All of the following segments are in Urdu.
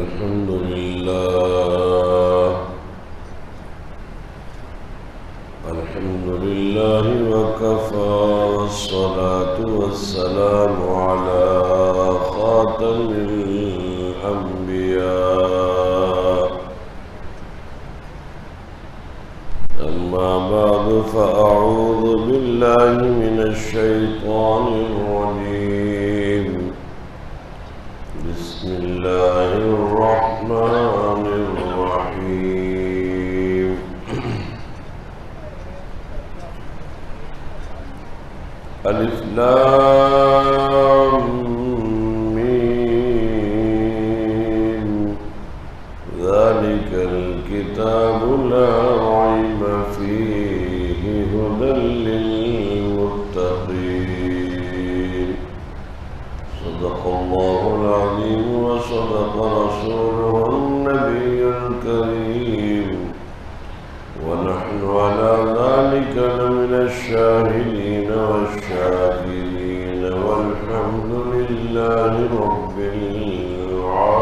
الحمد لله. الحمد لله وكفى والصلاة والسلام على خاتم الأنبياء. أما بعد فأعوذ بالله من الشيطان الرجيم. الله الرحمن الرحيم. ألف لام ذلك الكتاب لا ريب فيه هدى للمتقين وصدق رسوله النبي الكريم. ونحن على ذلك لمن الشاهدين والشاكرين. والحمد لله رب العالمين.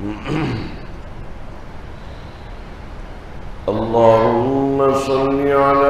اللهم صل على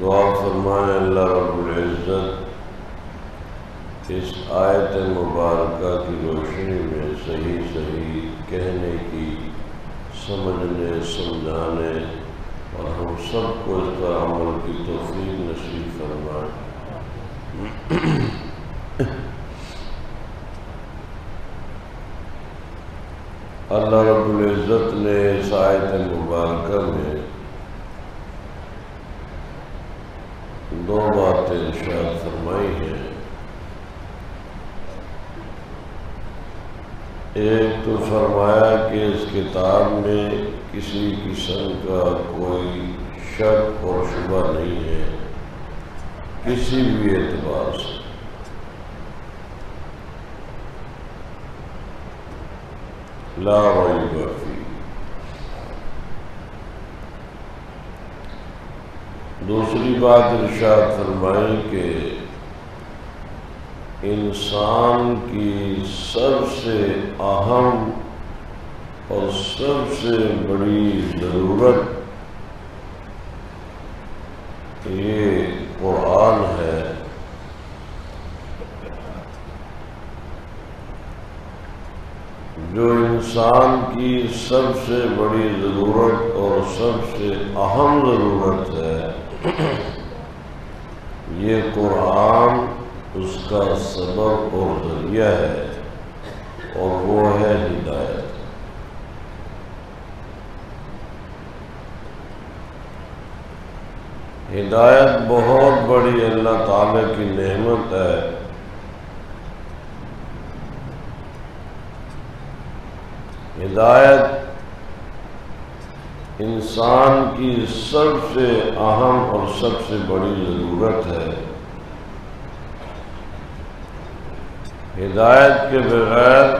دعا فرمائے اللہ رب العزت، اس آیت مبارکہ کی روشنی میں صحیح صحیح کہنے کی، سمجھنے، سمجھانے اور ہم سب کو اس پر عمل کی توفیق نصیب فرمائے۔ اللہ رب العزت نے اس آیت مبارکہ میں دو باتیں ارشاد فرمائی ہیں۔ ایک تو فرمایا کہ اس کتاب میں کسی قسم کا کوئی شک اور شبہ نہیں ہے، کسی بھی اعتبار سے۔ لا ریب فی دوسری بات ارشاد فرمائی کہ انسان کی سب سے اہم اور سب سے بڑی ضرورت یہ قرآن ہے۔ جو انسان کی سب سے بڑی ضرورت اور سب سے اہم ضرورت ہے۔ یہ قرآن اس کا سبب اور ذریعہ ہے اور وہ ہے ہدایت۔ ہدایت بہت بڑی اللہ تعالی کی نعمت ہے۔ ہدایت انسان کی سب سے اہم اور سب سے بڑی ضرورت ہے ہدایت کے بغیر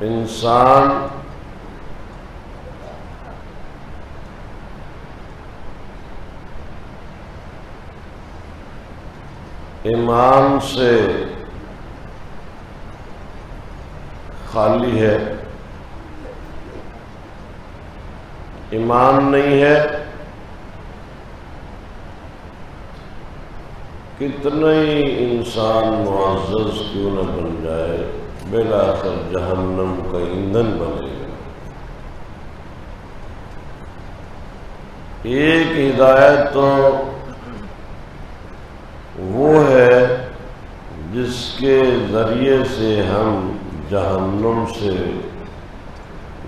انسان امام سے خالی ہے۔ ایمان نہیں ہے۔ کتنا ہی انسان معزز کیوں نہ بن جائے۔ بلا کر جہنم کا ایندھن بنے گا۔ ایک ہدایت تو وہ ہے جس کے ذریعے سے ہم جہنم سے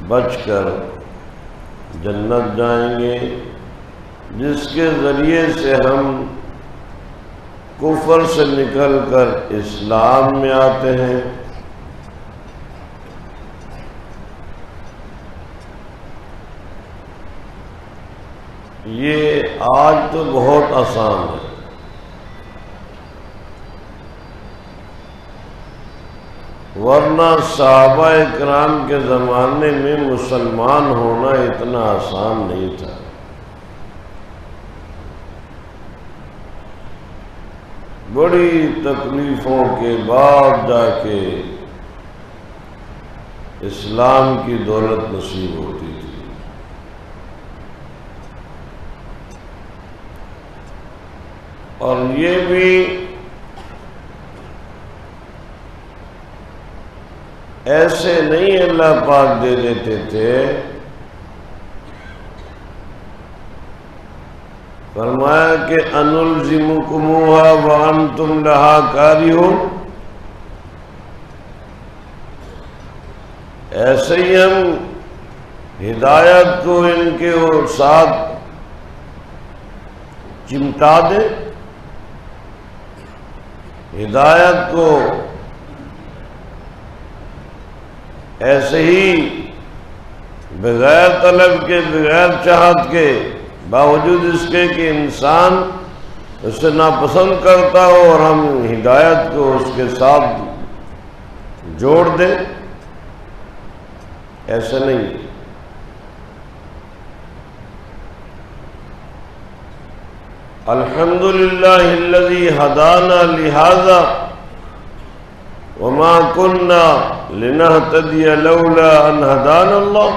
بچ کر جنت جائیں گے، جس کے ذریعے سے ہم کفر سے نکل کر اسلام میں آتے ہیں۔ یہ آج تو بہت آسان ہے۔ ورنہ صحابہ اکرام کے زمانے میں مسلمان ہونا اتنا آسان نہیں تھا۔ بڑی تکلیفوں کے بعد جا کے اسلام کی دولت نصیب ہوتی تھی۔ اور یہ بھی ایسے نہیں اللہ پاک دے دیتے تھے۔ فرمایا کہ انلزمکموہا وانتم لہا کاری ہو ایسے ہی ہم ہدایت کو ان کے ساتھ چمٹا دیں۔ ہدایت کو ایسے ہی بغیر طلب کے، بغیر چاہت کے، باوجود اس کے کہ انسان اس سے ناپسند کرتا ہو اور ہم ہدایت کو اس کے ساتھ جوڑ دیں، ایسا نہیں۔ الحمد للہ الذي هدانا لهذا وما كنا لنهتدي لولا ان هدانا الله.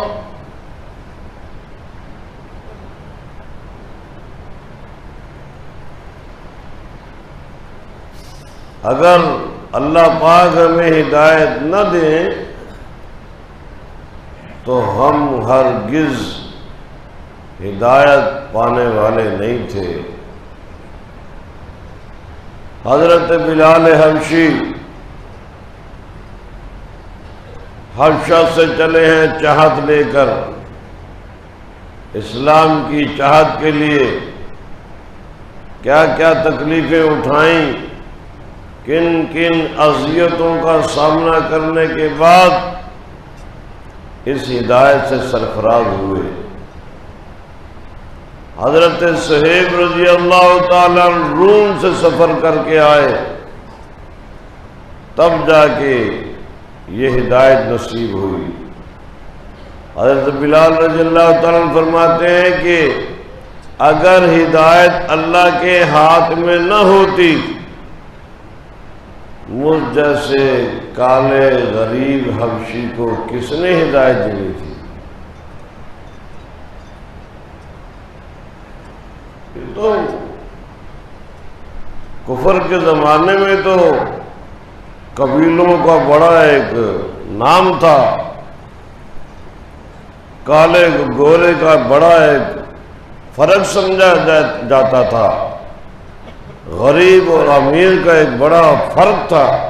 اگر اللہ پاک ہمیں ہدایت نہ دیں تو ہم ہرگز ہدایت پانے والے نہیں تھے۔ حضرت بلال حبشی حبشہ سے چلے ہیں چاہت لے کر۔ اسلام کی چاہت کے لیے کیا کیا تکلیفیں اٹھائیں، کن کن اذیتوں کا سامنا کرنے کے بعد اس ہدایت سے سرفراز ہوئے۔ حضرت صہیب رضی اللہ تعالی روم سے سفر کر کے آئے۔ تب جا کے یہ ہدایت نصیب ہوئی۔ حضرت بلال رضی اللہ تعالیٰ فرماتے ہیں کہ اگر ہدایت اللہ کے ہاتھ میں نہ ہوتی، مجھ جیسے کالے غریب حبشی کو کس نے ہدایت دی تھی؟ تو کفر کے زمانے میں تو قبیلوں کا بڑا ایک نام تھا، کالے گولے کا بڑا ایک فرق سمجھا جاتا تھا۔ غریب اور امیر کا ایک بڑا فرق تھا۔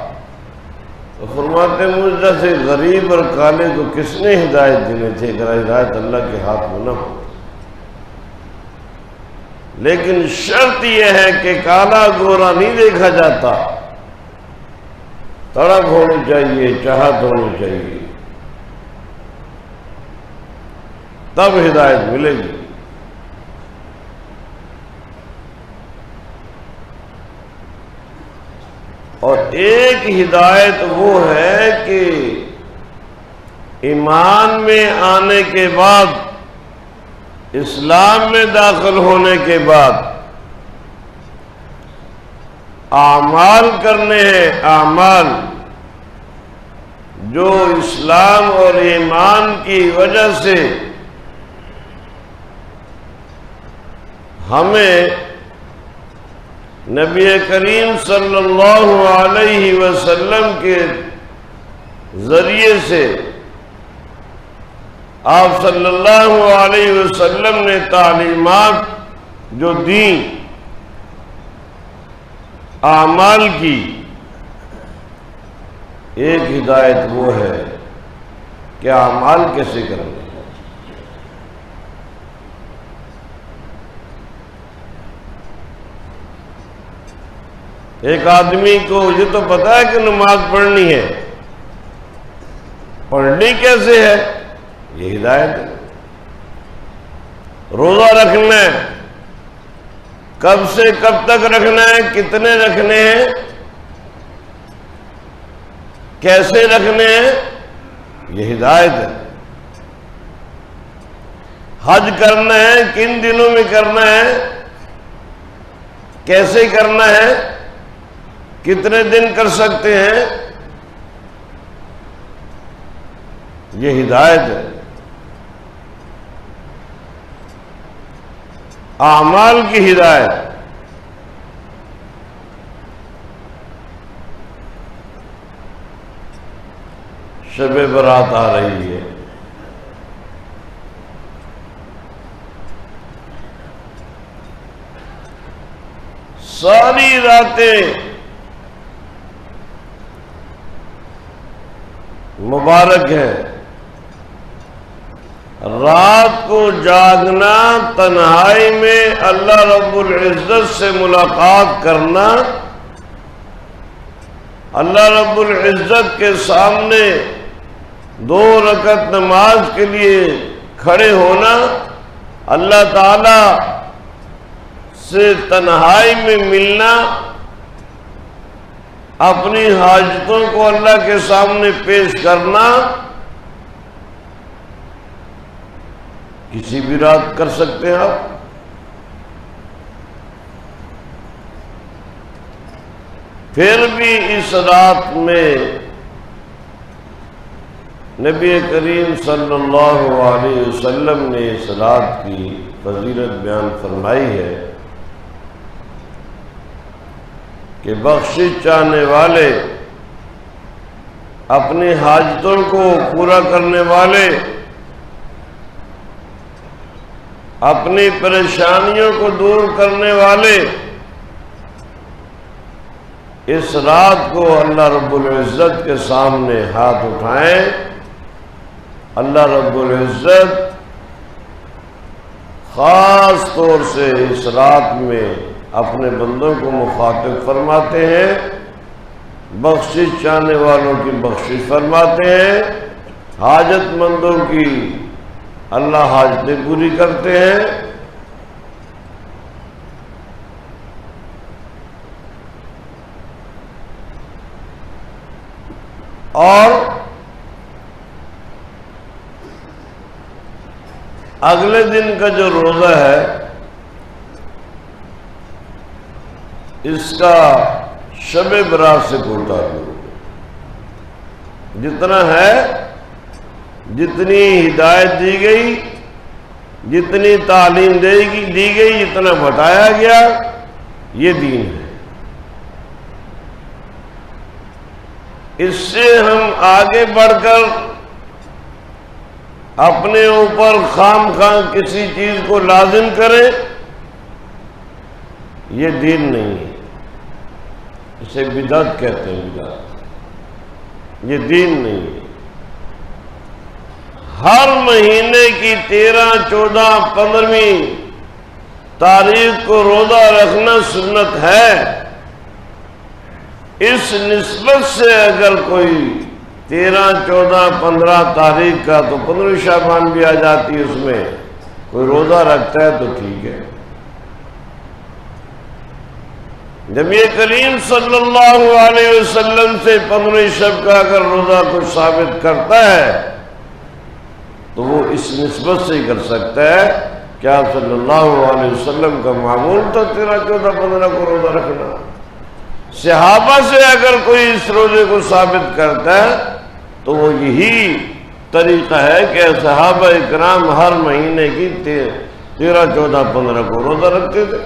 تو فرماتے مجھ جیسے غریب اور کالے کو کس نے ہدایت دینے تھے اگر ہدایت اللہ کے ہاتھ میں نہ ہو۔ لیکن شرط یہ ہے کہ کالا گورا نہیں دیکھا جاتا۔ تڑپ ہونی چاہیے، چاہت ہونی چاہیے۔ تب ہدایت ملے گی۔ اور ایک ہدایت وہ ہے کہ ایمان میں آنے کے بعد، اسلام میں داخل ہونے کے بعد اعمال کرنے ہیں، اعمال۔ جو اسلام اور ایمان کی وجہ سے ہمیں نبی کریم صلی اللہ علیہ وسلم کے ذریعے سے آپ صلی اللہ علیہ وسلم نے تعلیمات جو دیں اعمال کی ایک ہدایت وہ ہے کہ اعمال کیسے کریں ایک آدمی کو یہ تو پتا ہے کہ نماز پڑھنی ہے۔ پڑھنی کیسے ہے؟ یہ ہدایت ہے۔ روزہ رکھنا ہے۔ کب سے کب تک رکھنا ہے، کتنے رکھنے ہیں، کیسے رکھنے ہیں، یہ ہدایت ہے۔ حج کرنا ہے، کن دنوں میں کرنا ہے، کیسے کرنا ہے، کتنے دن کر سکتے ہیں، یہ ہدایت ہے۔ اعمال کی ہدایت۔ شب برات آ رہی ہے۔ ساری راتیں مبارک ہے رات کو جاگنا، تنہائی میں اللہ رب العزت سے ملاقات کرنا، اللہ رب العزت کے سامنے دو رکعت نماز کے لیے کھڑے ہونا، اللہ تعالی سے تنہائی میں ملنا، اپنی حاجتوں کو اللہ کے سامنے پیش کرنا کسی بھی رات کر سکتے ہیں آپ؟ پھر بھی اس رات میں نبی کریم صلی اللہ علیہ وسلم نے اس رات کی فضیلت بیان فرمائی ہے کہ بخشش چاہنے والے، اپنی حاجتوں کو پورا کرنے والے اپنی پریشانیوں کو دور کرنے والے اس رات کو اللہ رب العزت کے سامنے ہاتھ اٹھائیں۔ اللہ رب العزت خاص طور سے اس رات میں اپنے بندوں کو مخاطب فرماتے ہیں، بخشش چاہنے والوں کی بخشش فرماتے ہیں، حاجت مندوں کی اللہ حاجتیں پوری کرتے ہیں۔ اور اگلے دن کا جو روزہ ہے، اس کا شب برات سے کوئی تعلق جتنا ہے جتنی ہدایت دی گئی، جتنی تعلیم دے گی، دی گئی، جتنا بتایا گیا، یہ دین ہے۔ اس سے ہم آگے بڑھ کر اپنے اوپر خام خام کسی چیز کو لازم کریں، یہ دین نہیں ہے۔ اسے بدعت کہتے ہیں، بدعت۔ یہ دین نہیں ہے۔ ہر مہینے کی تیرہ، چودہ، پندرہویں تاریخ کو روزہ رکھنا سنت ہے۔ اس نسبت سے اگر کوئی تیرہ، چودہ، پندرہ تاریخ کا تو پندرہ شابان بھی آ جاتی ہے اس میں۔ کوئی روزہ رکھتا ہے تو ٹھیک ہے۔ جب یہ کریم صلی اللہ علیہ وسلم سے پندرہ شب کا اگر روزہ کچھ ثابت کرتا ہے تو وہ اس نسبت سے ہی کر سکتا ہے کیا صلی اللہ علیہ وسلم کا معمول تھا تیرہ چودہ پندرہ کو روزہ رکھنا۔ صحابہ سے اگر کوئی اس روزے کو ثابت کرتا ہے تو وہ یہی طریقہ ہے کہ صحابہ اکرام ہر مہینے کی تیرہ چودہ پندرہ کو روزہ رکھتے تھے۔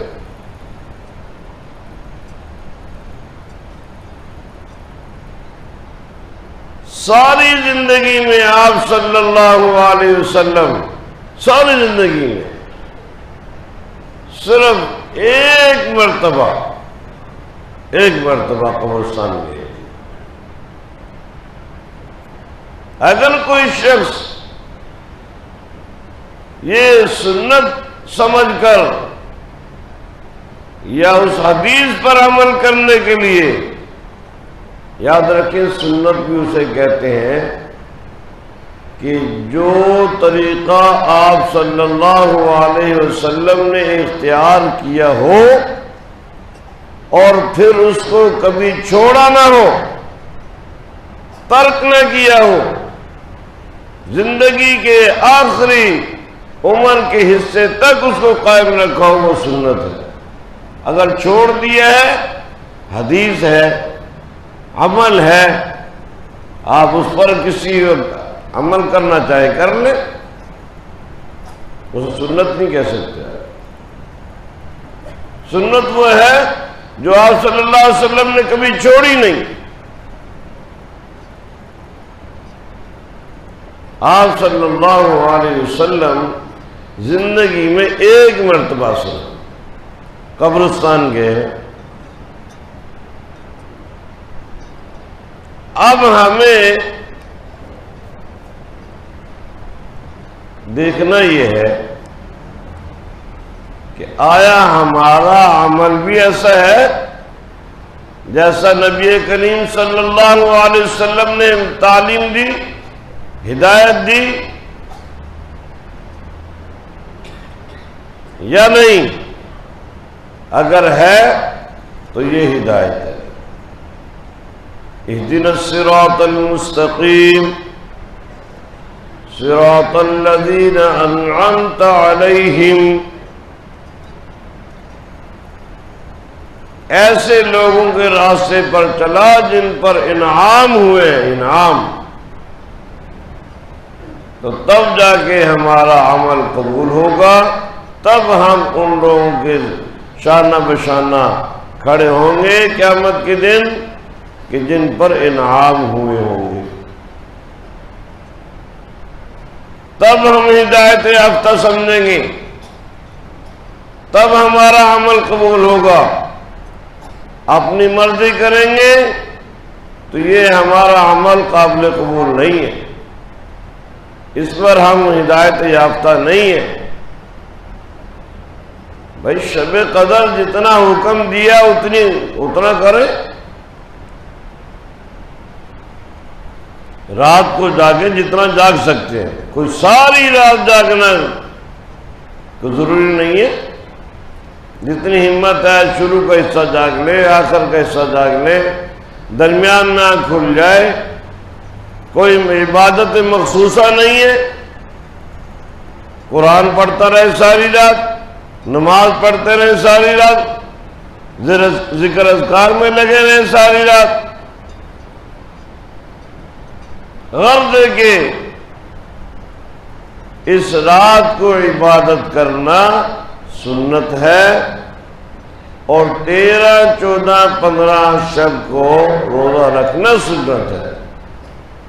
ساری زندگی میں آپ صلی اللہ علیہ وسلم، ساری زندگی میں صرف ایک مرتبہ ایک مرتبہ قبرستان گئے۔ اگر کوئی شخص یہ سنت سمجھ کر یا اس حدیث پر عمل کرنے کے لیے یاد رکھیں، سنت بھی اسے کہتے ہیں کہ جو طریقہ آپ صلی اللہ علیہ وسلم نے اختیار کیا ہو اور پھر اس کو کبھی چھوڑا نہ ہو، ترک نہ کیا ہو، زندگی کے آخری عمر کے حصے تک اس کو قائم رکھا ہو وہ سنت ہے۔ اگر چھوڑ دیا ہے، حدیث ہے عمل ہے، آپ اس پر کسی عمل کرنا چاہے، کر لیں۔ اسے سنت نہیں کہہ سکتے۔ سنت وہ ہے جو آپ صلی اللہ علیہ وسلم نے کبھی چھوڑی نہیں۔ آپ صلی اللہ علیہ وسلم زندگی میں ایک مرتبہ سے قبرستان گئے۔ اب ہمیں دیکھنا یہ ہے کہ آیا ہمارا عمل بھی ایسا ہے جیسا نبی کریم صلی اللہ علیہ وسلم نے تعلیم دی، ہدایت دی، یا نہیں؟ اگر ہے تو یہ ہدایت ہے۔ اهدنا الصراط المستقيم. صراط الذين أنعمت عليهم. ایسے لوگوں کے راستے پر چلا جن پر انعام ہوئے، انعام۔ تو تب جا کے ہمارا عمل قبول ہوگا، تب ہم ان لوگوں کے شانہ بشانہ کھڑے ہوں گے۔ قیامت کے دن کہ جن پر انعام ہوئے ہوں گے۔ تب ہم ہدایت یافتہ سمجھیں گے۔ تب ہمارا عمل قبول ہوگا۔ اپنی مرضی کریں گے تو یہ ہمارا عمل قابل قبول نہیں ہے۔ اس پر ہم ہدایت یافتہ نہیں ہے بھائی شب قدر جتنا حکم دیا اتنی، اتنا کرے رات کو جاگیں جتنا جاگ سکتے ہیں۔ کوئی ساری رات جاگنا تو ضروری نہیں ہے۔ جتنی ہمت ہے، شروع کا حصہ جاگ لے، آخر کا حصہ جاگ لے۔ درمیان میں آنکھ کھل جائے۔ کوئی عبادت مخصوصہ نہیں ہے۔ قرآن پڑھتا رہے ساری رات، نماز پڑھتے رہے ساری رات ذکر اذکار میں لگے رہے ساری رات۔ غرض کے اس رات کو عبادت کرنا سنت ہے اور تیرہ، چودہ، پندرہ شب کو روزہ رکھنا سنت ہے۔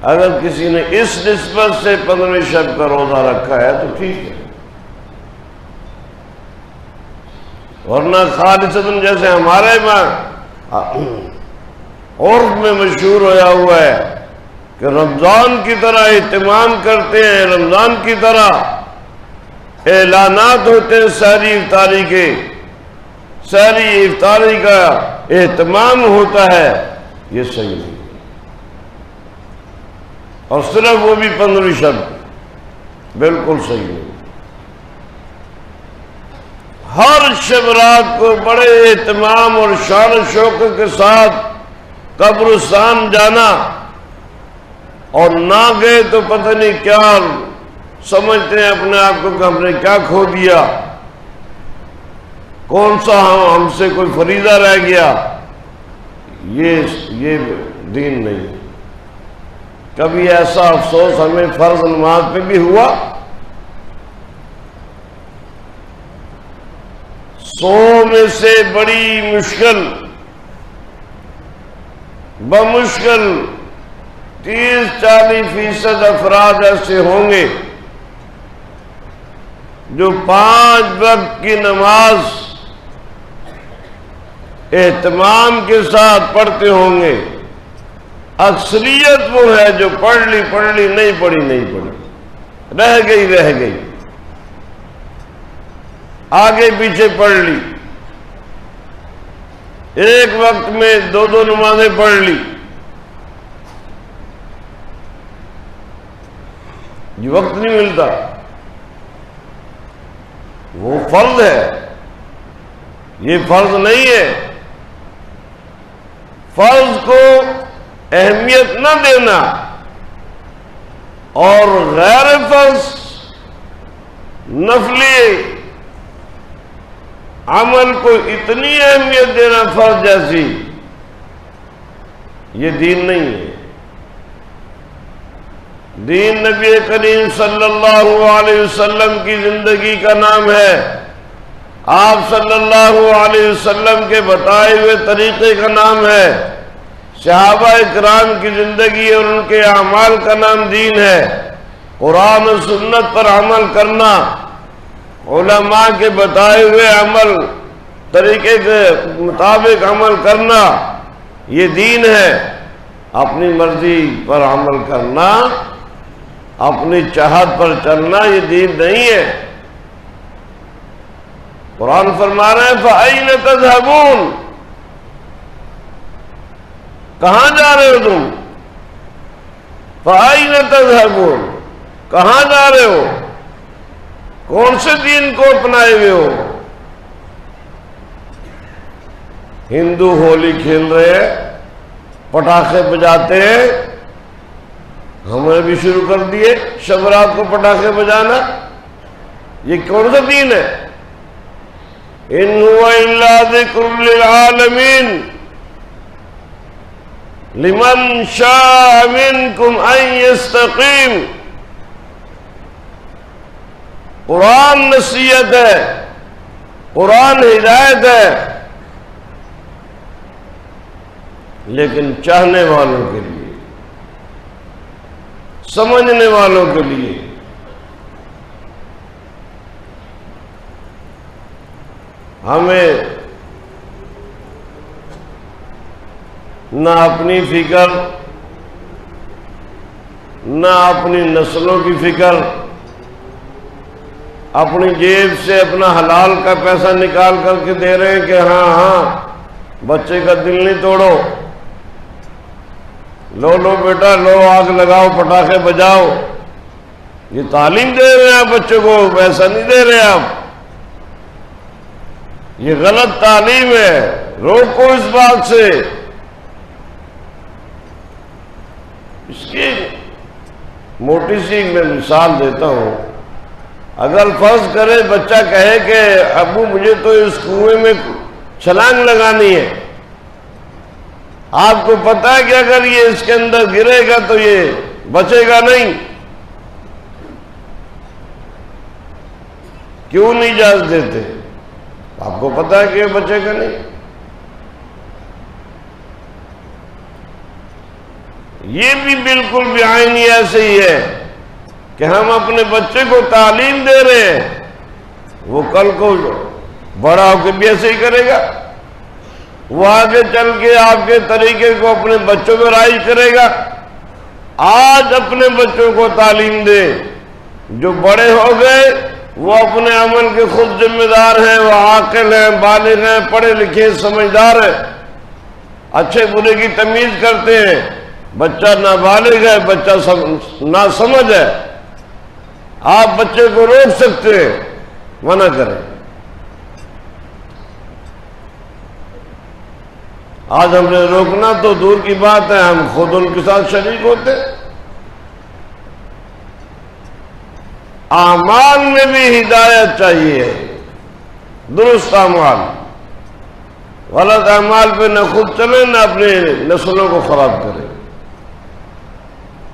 اگر کسی نے اس نسبت سے پندرہ شب کا روزہ رکھا ہے تو ٹھیک ہے۔ ورنہ خالص جیسے ہمارے میں عرف میں مشہور ہویا ہوا ہے۔ کہ رمضان کی طرح اہتمام کرتے ہیں، رمضان کی طرح اعلانات ہوتے ہیں ساری افطاری کے۔ ساری افطاری کا اہتمام ہوتا ہے، یہ صحیح نہیں۔ اور صرف وہ بھی پندرہ شب، بالکل صحیح نہیں۔ ہر شب رات کو بڑے اہتمام اور شان شوق کے ساتھ قبرستان جانا اور نہ گئے تو پتہ نہیں کیا سمجھتے ہیں اپنے آپ کو کہ ہم نے کیا کھو دیا۔ کون سا ہم ہم سے کوئی فریضہ رہ گیا؟ یہ یہ دین نہیں۔ کبھی ایسا افسوس ہمیں فرض نماز پہ بھی ہوا؟ سو میں سے بڑی مشکل، بمشکل تیس چالیس فیصد افراد ایسے ہوں گے جو پانچ وقت کی نماز اہتمام کے ساتھ پڑھتے ہوں گے۔ اکثریت وہ ہے جو پڑھ لی پڑھ لی، نہیں پڑھی نہیں پڑھی۔ رہ گئی رہ گئی۔ آگے پیچھے پڑھ لی۔ ایک وقت میں دو دو نمازیں پڑھ لی۔ یہ وقت نہیں ملتا۔ وہ فرض ہے۔ یہ فرض نہیں ہے۔ فرض کو اہمیت نہ دینا اور غیر فرض نفلی عمل کو اتنی اہمیت دینا فرض جیسی یہ دین نہیں ہے۔ دین نبی کریم صلی اللہ علیہ وسلم کی زندگی کا نام ہے۔ آپ صلی اللہ علیہ وسلم کے بتائے ہوئے طریقے کا نام ہے۔ صحابہ اکرام کی زندگی اور ان کے اعمال کا نام دین ہے۔ قرآن و سنت پر عمل کرنا۔ علماء کے بتائے ہوئے عمل، طریقے کے مطابق عمل کرنا، یہ دین ہے۔ اپنی مرضی پر عمل کرنا۔ اپنی چاہت پر چلنا یہ دین نہیں ہے۔ قرآن فرما رہے ہیں، فَأَيْنَ تَذْهَبُونَ؟ کہاں جا رہے ہو تم؟ فَأَيْنَ تَذْهَبُونَ؟ کہاں جا رہے ہو؟ کون سے دین کو اپنائے ہوئے ہو؟ ہندو ہولی کھیل رہے پٹاخے بجاتے ہیں ہم نے بھی شروع کر دیے شب رات کو پٹاخے بجانا۔ یہ کون سا دین ہے؟ ان ذکر للعالمین۔ لمن شاء منکم ان يستقیم قرآن نصیحت ہے، قرآن ہدایت ہے۔ لیکن چاہنے والوں کے لیے۔ سمجھنے والوں کے لیے۔ ہمیں نہ اپنی فکر، نہ اپنی نسلوں کی فکر، اپنی جیب سے اپنا حلال کا پیسہ نکال کر کے دے رہے ہیں کہ ہاں ہاں بچے کا دل نہیں توڑو۔ لو لو بیٹا، لو آگ لگاؤ، پٹاخے بجاؤ۔ یہ تعلیم دے رہے ہیں آپ بچوں کو، پیسہ نہیں دے رہے آپ۔ یہ غلط تعلیم ہے۔ روکو اس بات سے۔ اس کی موٹی سی میں مثال دیتا ہوں۔ اگر فرض کرے، بچہ کہے کہ، ابو مجھے تو اس کنویں میں چھلانگ لگانی ہے۔ آپ کو پتا ہے کہ اگر یہ اس کے اندر گرے گا تو یہ بچے گا نہیں۔ کیوں نہیں اجازت دیتے؟ آپ کو پتا ہے کہ یہ بچے گا نہیں۔ یہ بھی بالکل بھی آئینی ایسے ہی ہے کہ ہم اپنے بچے کو تعلیم دے رہے ہیں۔ وہ کل کو بڑا ہو کے بھی ایسے ہی کرے گا۔ وہ آگے چل کے آپ کے طریقے کو اپنے بچوں میں رائج کرے گا۔ آج اپنے بچوں کو تعلیم دے۔ جو بڑے ہو گئے، وہ اپنے عمل کے خود ذمہ دار ہیں، وہ عاقل ہیں، بالغ ہیں، پڑھے لکھے سمجھدار ہیں۔ اچھے برے کی تمیز کرتے ہیں۔ بچہ نہ بالغ ہے، بچہ نہ سمجھ ہے۔ آپ بچے کو روک سکتے ہیں۔ منع کریں۔ آج ہم نے روکنا تو دور کی بات ہے، ہم خود ان کے ساتھ شریک ہوتے۔ اعمال میں بھی ہدایت چاہیے، درست اعمال۔ غلط اعمال پہ نہ خود چلے، نہ اپنے نسلوں کو خراب کرے۔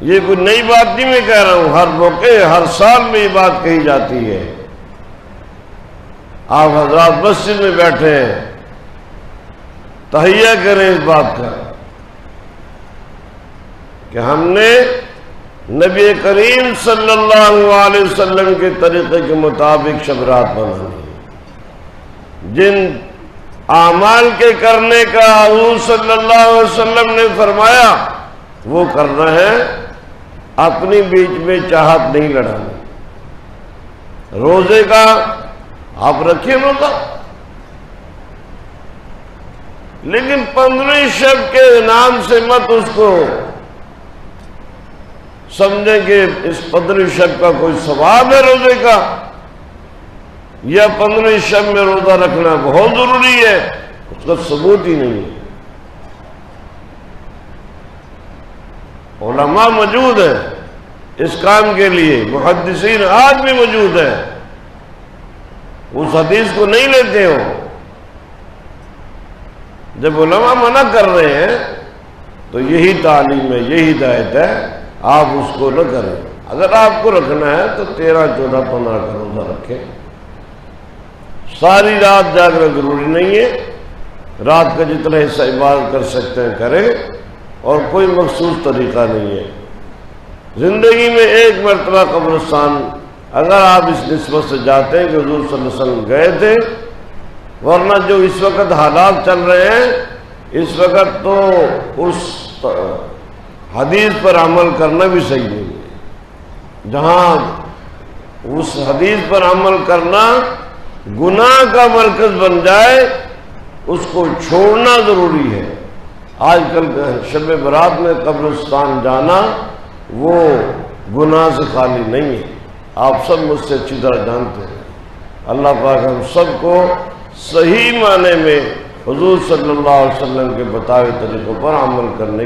یہ کوئی نئی بات نہیں میں کہہ رہا ہوں، ہر موقع، ہر سال میں یہ بات کہی جاتی ہے۔ آپ حضرات مسجد میں بیٹھے ہیں تہیا کریں اس بات کا کہ ہم نے نبی کریم صلی اللہ علیہ وسلم کے طریقے کے مطابق شبرات بنانی جن اعمال کے کرنے کا حضور صلی اللہ علیہ وسلم نے فرمایا، وہ کرنا ہے اپنی بیچ میں چاہت نہیں لڑانی روزے کا آپ رکھیے روزہ لیکن پندرہ شب کے نام سے مت اس کو سمجھیں کہ اس پندرہ شب کا کوئی ثواب ہے روزے کا، یا پندرہ شب میں روزہ رکھنا بہت ضروری ہے، اس کا ثبوت ہی نہیں ہے۔ علماء موجود ہیں اس کام کے لیے، محدثین آج بھی موجود ہیں۔ اس حدیث کو نہیں لیتے ہو۔ جب علماء منع کر رہے ہیں، تو یہی تعلیم ہے، یہی ہدایت ہے، آپ اس کو نہ کریں۔ اگر آپ کو رکھنا ہے، تو تیرہ، چودہ، پندرہ کا روزہ رکھیں۔ ساری رات جاگنا ضروری نہیں ہے۔ رات کا جتنا حصہ عبادت کر سکتے ہیں، کریں۔ اور کوئی مخصوص طریقہ نہیں ہے۔ زندگی میں ایک مرتبہ قبرستان، اگر آپ اس نسبت سے جاتے ہیں کہ حضور صلی اللہ علیہ وسلم گئے تھے ورنہ جو اس وقت حالات چل رہے ہیں، اس وقت تو اس حدیث پر عمل کرنا بھی صحیح نہیں ہے۔ جہاں اس حدیث پر عمل کرنا گناہ کا مرکز بن جائے، اس کو چھوڑنا ضروری ہے۔ آج کل شب برات میں قبرستان جانا وہ گناہ سے خالی نہیں ہے۔ آپ سب مجھ سے اچھی طرح جانتے ہیں۔ اللہ پاک ہم سب کو صحیح معنی میں حضور صلی اللہ علیہ وسلم کے بتائے طریقوں پر عمل کرنے